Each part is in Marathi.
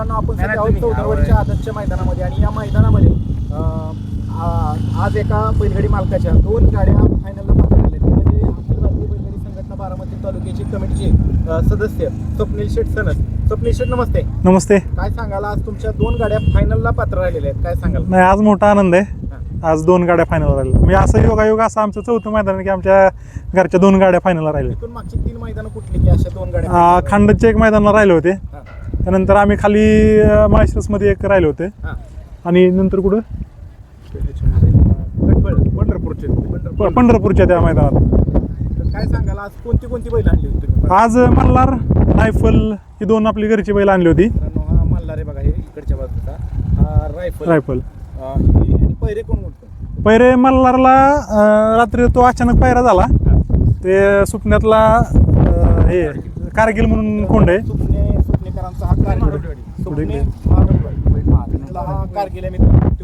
मित्रांनो आपण सध्या आहोत चौदावरच्या आदतच्या मैदानामध्ये आणि या मैदानामध्ये आज एका बैलगाडी मालकाच्या दोन गाड्या फायनलला पात्र आल्या म्हणजे अखिल भारतीय बैलगाडी संघटना बारामती तालुक्याचे कमिटीचे सदस्य स्वप्नील शेठ सनस. स्वप्नील शेठ नमस्ते. नमस्ते. काय सांगाल? आज तुमच्या दोन गाड्या फायनलला पात्र राहिलेल्या आहेत. काय सांगाल? नाही आज मोठा आनंद आहे. आज दोन गाड्या फायनल राहिल्या म्हणजे असं योगायोग असं आमचं चौथं मैदान की आमच्या घरच्या दोन गाड्या फायनलला राहिल्या मागची तीन मैदानं कुठली की अशा दोन गाड्या? खांडचे एक मैदानाला राहिले होते. त्यानंतर आम्ही खाली माळशिरसमध्ये एक राहिले होते. हा. आणि नंतर कुठं? गटबळ, पंढरपूरचे. पंढरपूर प- पंढरपूरच्या त्या मैदानात. तर काय सांगाल आज कोणती कोणती बैल आणली होती तुम्ही? आज मल्हार रायफल ही दोन आपली घरची बैल आणली होती. मित्रांनो हा मल्हार आहे बघा हे इकडच्या बाजूचा. हा रायफल. रायफल. अं, हे- आणि पहिरे कोण म्हणतो पैरे मल्हारला अ, रात्री तो अचानक पायरा झाला. ते सुपण्यातला अ, हे कारगिल म्हणून खोंड आहे. हा तो.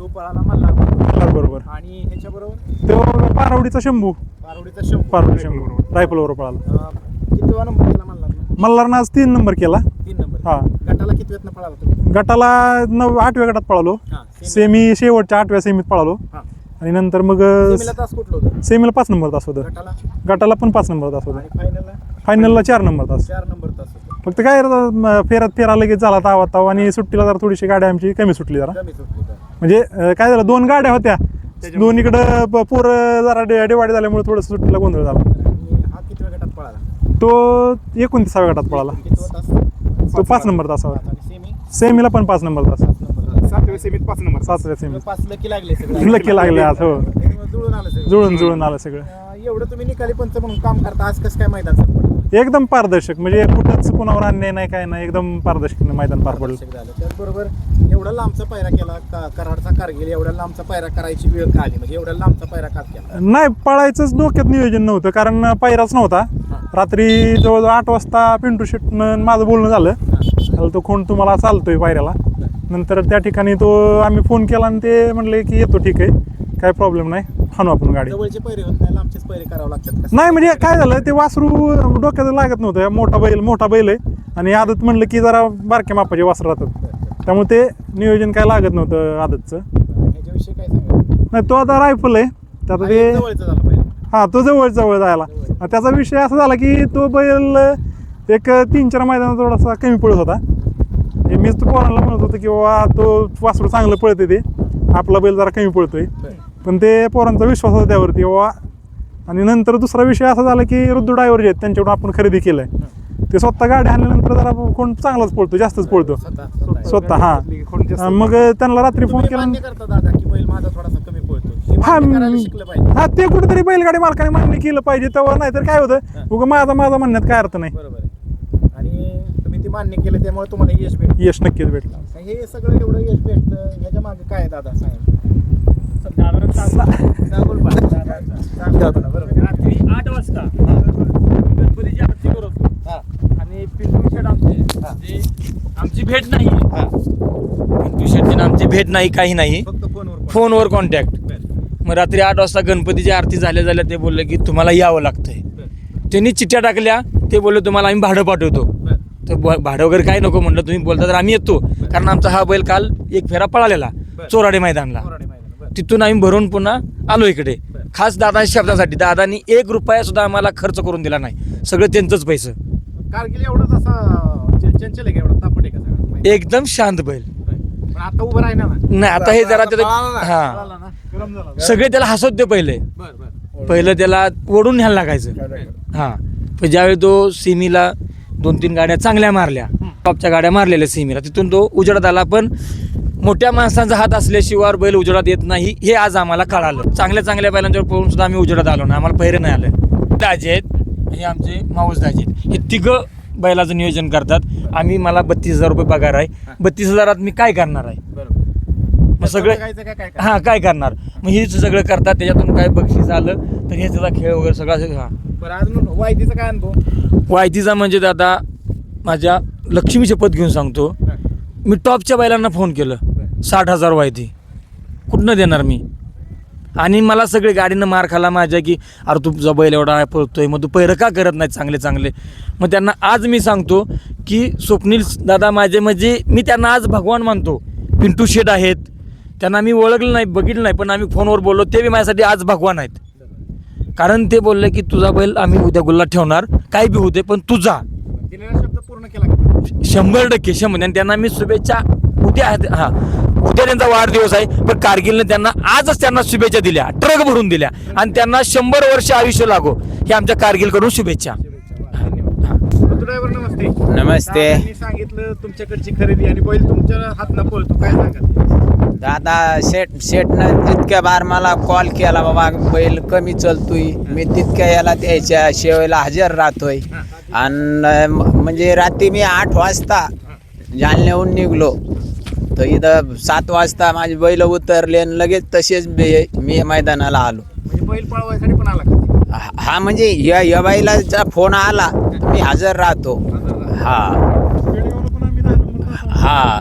पळाला मल्हार बरोबर. आणि ह्याच्याबरोबर? तो पारवडीचा शंभू. पारोडीचा शंभू. पारवडी शंभू. रायफल बरोबर पळाला. अं, कितवा नंबर केला मल्हार मल्हारनं आज तीन नंबर केला. तीन नंबर. हा. गटाला किती पळाला तुम्ही गटाला नऊ आठव्या गटात पळालो. सेमी. शेवटच्या आठव्या सेमीत पळालो. आणि नंतर मग सेमीला तास कुठलं होतं? सेमीला पाच नंबर तास होतं. गटाला? गटाला पण पाच नंबर तास होतं. आणि फायनलला फायनलला चार नंबर तास. चार नंबर. फक्त काय रे, फेरात फेरा लगेच झाला तावा तावा आणि सुट्टीला जरा थोडीशी गाडी आमची कमी सुटली जरा. कमी सुटली तर म्हणजे अं, काय झालं दोन गाड्या होत्या. दोन्हीकडं प- पोरं जरा डे- डिवाइड झाल्यामुळे थोडंसं सुट्टीला गोंधळ झाला. आणि हा किती गटात पळाला? तो एकोणतीसाव्या गटात पळाला. तास? तो पाच नंबर तासावर. आणि सेमी? सेमीला पण पाच नंबर तास. पाच नंबर सातव्या सेमीत पाच नंबर सातव्या सेमी पाच लकी लागले सगळे. लकी लागले आज हो. जुळून आलं सगळं. जुळून जुळून आलं सगळं. एवढं तुम्ही निकाली पंच म्हणून काम करता. आज कसं काय मैदान? एकदम पारदर्शक. म्हणजे कुठंच कुणावर अन्याय नाही काय नाही. एकदम पारदर्शक मैदान पार पडलं. झालं. त्याचबरोबर एवढा लांबचा पायरा केला का कराडचा कारगिल एवढ्या लांबचा पायरा करायची वेळ का आली? म्हणजे एवढ्या लांबचा पायरा का केला? नाही पळायचंच डोक्यात नियोजन नव्हतं कारण पायराच नव्हता. रात्री जवळजवळ आठ वाजता पिंटू शेटनं माझं बोलणं झालं. त्याला तो खूण तुम्हाला चालतोय पायऱ्याला. नंतर त्या ठिकाणी तो आम्ही फोन केला आणि ते म्हणले की येतो ठीक आहे. काय प्रॉब्लेम नाही. हाणू आपण गाडी. जवळचे पैरे होत नाही लांबचेच पैरे करावे लागतात? नाही म्हणजे काय झालं ते वासरू डोक्यात लागत नव्हतं. मोठा बैल मोठा बैल आहे. आणि आदत म्हणलं की जरा बारक्या मापाचे वासर राहतात. त्यामुळे ते नियोजन काय लागत नव्हतं आदतचं. ह्याच्याविषयी काय सांगा नाही तो आता रायफल आहे. त्यात ते जवळचं झालं पाहिजे हा तो जवळ जवळ जायला. आणि त्याचा विषय असा झाला की तो बैल एक तीन चार मैदानात थोडासा कमी पडत होता. हे मीच तो पोरांना म्हणत होतो की बाबा तो वासरू चांगलं पळते ते. आपला बैल जरा कमी पळतोय. पण ते पोरांचा विश्वास होता त्यावरती बाबा. आणि नंतर दुसरा विषय असा झाला की रुद्र ड्रायव्हर जे आहेत त्यांच्याकडून आपण खरेदी केलंय. ते स्वतः गाडी आणल्यानंतर जरा कोण चांगलाच पळतो जास्तच पळतो. स्वतः हा. मग त्यांना रात्री फोन केला मान्य करता दादा की बैल माझा थोडासा कमी पळतो. हे हा हा ते कुठेतरी बैलगाडी मालकाने मान्य केलं पाहिजे. तेव्हा नाही तर काय होतं? उगा माझा माझा म्हणण्यात काय अर्थ नाही. बरोबर आहे. आणि तुम्ही ते मान्य केलं त्यामुळे तुम्हाला यश भेटलं. यश नक्कीच भेटलं. हे सगळं एवढं यश भेटतं. ह्याच्या मागे काय दादा? सांगा. रात्री आठ वाजता गणपतीची आरती करत हा, आणि पिंटू शेट आमचे भेट नाही हा. पिंटू शेटची आमची भेट नाही काही नाही फोनवर फोन. फोनवर कॉन्टॅक्ट मग रात्री आठ वाजता गणपतीची आरती झाल्या झाल्या ते बोलले की तुम्हाला यावं लागतंय त्यांनी चिठ्ठ्या टाकल्या ते बोलले तुम्हाला आम्ही भाडं पाठवतो. तर भाडं वगैरे काय नको म्हणलं तुम्ही बोलता तर आम्ही येतो कारण आमचा हा बैल काल एक फेरा पळालेला. चोराडे मैदानला. तिथून आम्ही भरून पुन्हा आलो इकडे. खास दादाच्या शब्दासाठी. दादानी एक रुपया सुद्धा आम्हाला खर्च करून दिला नाही. सगळं त्यांचंच पैसे. कारगिल एवढाच असा च- चंचल आहे का एवढा? तापट आहे का सगळं? एकदम शांत बैल. पण आता उभं ना. नाही आता हे जरा त्याला हा. पळाला ना. गरम झाला. सगळे त्याला हसत दे पहिले. बरं, बरं. पहिलं त्याला ओढून न्यायला लागायचं. हा. पण ज्यावेळी तो सिमीला दोन तीन गाड्या चांगल्या मारल्या टॉपच्या गाड्या मारलेल्या सिमीला तिथून तो उजेडात आला. पण मोठ्या माणसांचा हात असल्याशिवाय बैल उजेडात येत नाही हे आज आम्हाला कळालं. चांगल्या चांगल्या बैलांच्यावर पळून सुद्धा आम्ही उजेडात आलो ना आम्हाला पहिरे नाही आलं. दाजे आहेत हे आमचे माऊस दाजे आहेत. हे तिघं बैलाचं नियोजन करतात. आम्ही मला बत्तीस हजार रुपये पगार आहे. बत्तीस हजारात मी काय करणार आहे? बरोबर. मग सगळे हा काय करणार? मग हेच सगळं करतात त्याच्यातून काय बक्षीस आलं तर हे त्याचा खेळ वगैरे सगळा हा. बरं वायदीचा काय अनुभव? वायतीचा म्हणजे दादा माझ्या लक्ष्मी शपथ घेऊन सांगतो. मी टॉपच्या बैलांना फोन केलं. साठ हजार वायती कुठनं देणार मी? आणि मला सगळे गाडीनं मार खाला माझ्या की अरे तू तुझा बैल एवढा पळतोय मग तू पैरं का करत नाही चांगले चांगले? मग त्यांना आज मी सांगतो की स्वप्नील दादा माझे म्हणजे मी त्यांना आज भगवान मानतो. पिंटू शेट आहेत. त्यांना मी ओळखलं नाही बघितलं नाही पण आम्ही फोनवर बोललो ते बी माझ्यासाठी आज भगवान आहेत. कारण ते बोलले की तुझा बैल आम्ही उद्या गुल्ला ठेवणार काय बी होते पण तुझा शब्द पूर्ण केला? शंभर टक्के शंभर आणि त्यांना मी शुभेच्छा उद्या हा उद्या त्यांचा वाढदिवस आहे पण कारगिलने त्यांना आजच त्यांना शुभेच्छा दिल्या ट्रक भरून दिल्या आणि त्यांना शंभर वर्ष आयुष्य लागो हे आमच्या कारगिलकडून शुभेच्छा. नमस्ते. नमस्ते. दादांनी सांगितलं तुमच्याकडची खरेदी आणि बैल तुमच्या हातनं पळतो काय सांगा दादा शेट शेटनं जितक्या बार मला कॉल केला बाबा बैल कमी चलतोय मी तितक्या याला त्याच्या शेवेला हजर राहतोय. आणि म्हणजे रात्री मी आठ वाजता जालन्याहून निघलो. तर इथं सात वाजता माझे बैल उतरले आणि लगेच तसेच बे- मी मैदानाला आलो. म्हणजे बैल पळवायसाठी पण आला का? हा हा, म्हणजे या या बैलाचा फोन आला मी हजर राहतो. हा. हा. हा.